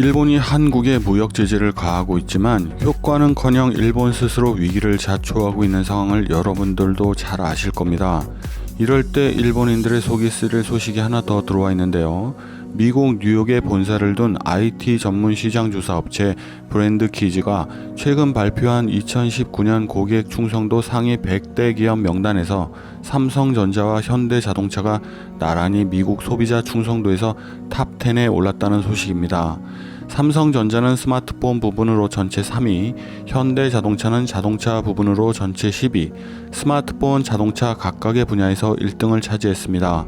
일본이 한국에 무역 제재를 가하고 있지만 효과는커녕 일본 스스로 위기를 자초하고 있는 상황을 여러분들도 잘 아실 겁니다. 이럴 때 일본인들의 속이 쓰릴 소식이 하나 더 들어와 있는데요. 미국 뉴욕에 본사를 둔 IT 전문 시장 조사 업체 브랜드 키즈가 최근 발표한 2019년 고객 충성도 상위 100대 기업 명단에서 삼성전자와 현대자동차가 나란히 미국 소비자 충성도에서 탑 10에 올랐다는 소식입니다. 삼성전자는 스마트폰 부분으로 전체 3위, 현대자동차는 자동차 부분으로 전체 10위, 스마트폰, 자동차 각각의 분야에서 1등을 차지했습니다.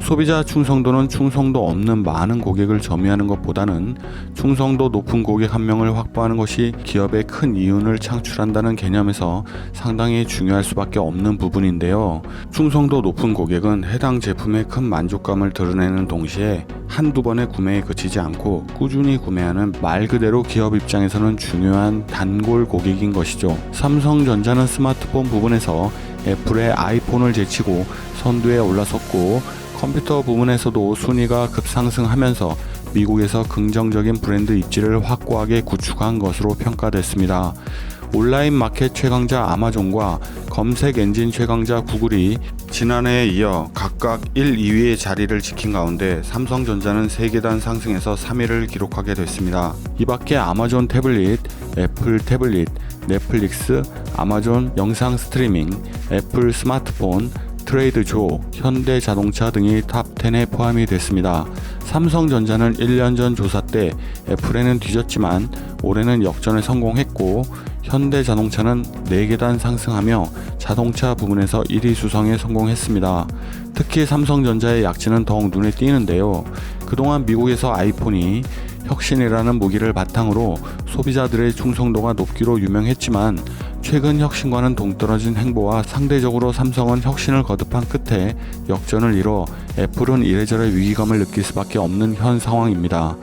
소비자 충성도는 충성도 없는 많은 고객을 점유하는 것보다는 충성도 높은 고객 한 명을 확보하는 것이 기업의 큰 이윤을 창출한다는 개념에서 상당히 중요할 수밖에 없는 부분인데요. 충성도 높은 고객은 해당 제품의 큰 만족감을 드러내는 동시에 한두 번의 구매에 그치지 않고 꾸준히 구매하는 말 그대로 기업 입장에서는 중요한 단골 고객인 것이죠. 삼성전자는 스마트폰 부분에서 애플의 아이폰을 제치고 선두에 올라섰고 컴퓨터 부문에서도 순위가 급상승하면서 미국에서 긍정적인 브랜드 입지를 확고하게 구축한 것으로 평가됐습니다. 온라인 마켓 최강자 아마존과 검색 엔진 최강자 구글이 지난해에 이어 각각 1, 2위의 자리를 지킨 가운데 삼성전자는 3계단 상승해서 3위를 기록하게 됐습니다. 이 밖에 아마존 태블릿, 애플 태블릿, 넷플릭스, 아마존 영상 스트리밍, 애플 스마트폰, 트레이드조, 현대자동차 등이 탑 10에 포함이 됐습니다. 삼성전자는 1년 전 조사 때 애플에는 뒤졌지만 올해는 역전에 성공했고 현대자동차는 4계단 상승하며 자동차 부분에서 1위 수성에 성공했습니다. 특히 삼성전자의 약진은 더욱 눈에 띄는데요. 그동안 미국에서 아이폰이 혁신이라는 무기를 바탕으로 소비자들의 충성도가 높기로 유명했지만 최근 혁신과는 동떨어진 행보와 상대적으로 삼성은 혁신을 거듭한 끝에 역전을 이뤄 애플은 이래저래 위기감을 느낄 수밖에 없는 현 상황입니다.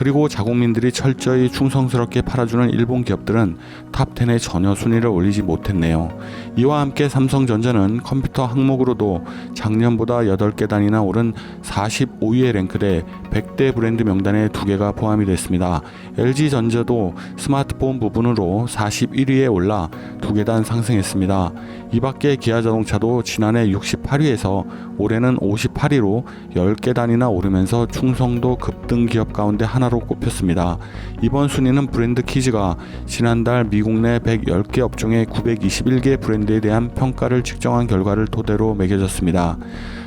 그리고 자국민들이 철저히 충성스럽게 팔아주는 일본 기업들은 탑10에 전혀 순위를 올리지 못했네요. 이와 함께 삼성전자는 컴퓨터 항목으로도 작년보다 8계단이나 오른 45위에 랭크돼 100대 브랜드 명단에 두 개가 포함이 됐습니다. LG전자도 스마트폰 부분으로 41위에 올라 두 계단 상승했습니다. 이 밖에 기아자동차도 지난해 68위에서 올해는 58위로 10계단이나 오르면서 충성도 급등 기업 가운데 하나로 꼽혔습니다. 이번 순위는 브랜드 키즈가 지난달 미국 내 110개 업종의 921개 브랜드에 대한 평가를 측정한 결과를 토대로 매겨졌습니다.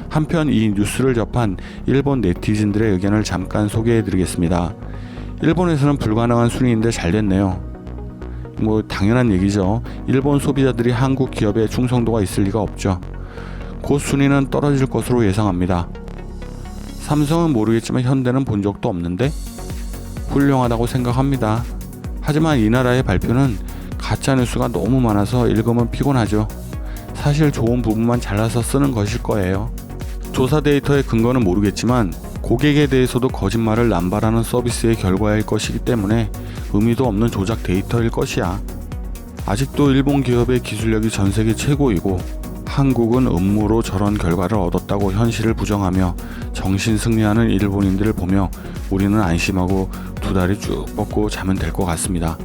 한편 이 뉴스를 접한 일본 네티즌들의 의견을 잠깐 소개해 드리겠습니다. 일본에서는 불가능한 순위인데 잘 됐네요. 뭐 당연한 얘기죠. 일본 소비자들이 한국 기업에 충성도가 있을 리가 없죠. 곧 순위는 떨어질 것으로 예상합니다. 삼성은 모르겠지만 현대는 본 적도 없는데 훌륭하다고 생각합니다. 하지만 이 나라의 발표는 가짜 뉴스가 너무 많아서 읽으면 피곤하죠. 사실 좋은 부분만 잘라서 쓰는 것일 거예요. 조사 데이터의 근거는 모르겠지만 고객에 대해서도 거짓말을 남발하는 서비스의 결과일 것이기 때문에 의미도 없는 조작 데이터일 것이야. 아직도 일본 기업의 기술력이 전 세계 최고이고 한국은 음모로 저런 결과를 얻었다고 현실을 부정하며 정신 승리하는 일본인들을 보며 우리는 안심하고 두 다리 쭉 뻗고 자면 될 것 같습니다.